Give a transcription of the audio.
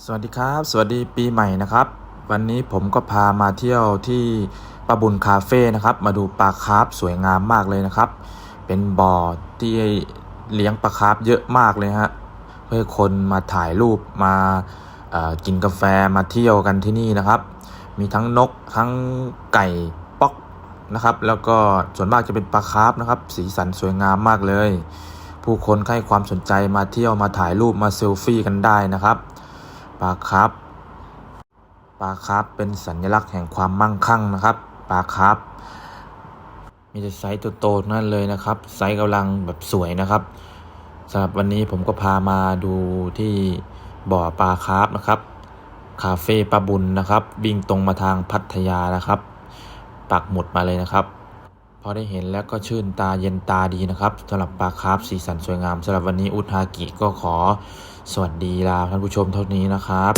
สวัสดีครับ สวัสดีปีใหม่นะครับ วันนี้ผมก็พามาเที่ยวที่ปะบุญคาเฟ่นะครับ มาดูปลาคาร์ฟสวยงามมากเลยนะครับ เป็นบ่อที่เลี้ยงปลาคาร์ฟเยอะมากเลยฮะเพื่อคนมาถ่ายรูปมากินกาแฟมาเที่ยวกันที่นี่นะครับ มีทั้งนกทั้งไก่ป๊อกนะครับ แล้วก็ส่วนมากจะเป็นปลาคาร์ฟนะครับ สีสันสวยงามมากเลย ผู้คนให้ความสนใจมาเที่ยวมาถ่ายรูปมาเซลฟี่กันได้นะครับ ปลาคาร์ฟปลาคาร์ฟเป็นสัญลักษณ์แห่งความมั่งคั่งนะครับ ปลาคาร์ฟมีแต่ไซส์โตๆทั้นั่นเลยนะครับ ไซส์กำลังแบบสวยนะครับสำหรับวันนี้ผมก็พามาดูที่บ่อปลาคาร์ฟนะครับ คาเฟ่ปลาบุญนะครับ วิ่งตรงมาทางพัทยานะครับ ปักหมุดมาเลยนะครับ พอได้เห็นแล้วก็ชื่นตาเย็นตาดีนะครับสำหรับปลาคาร์ฟสีสันสวยงามสำหรับวันนี้อุทากิก็ขอ สวัสดีลาท่านผู้ชมเท่านี้นะครับ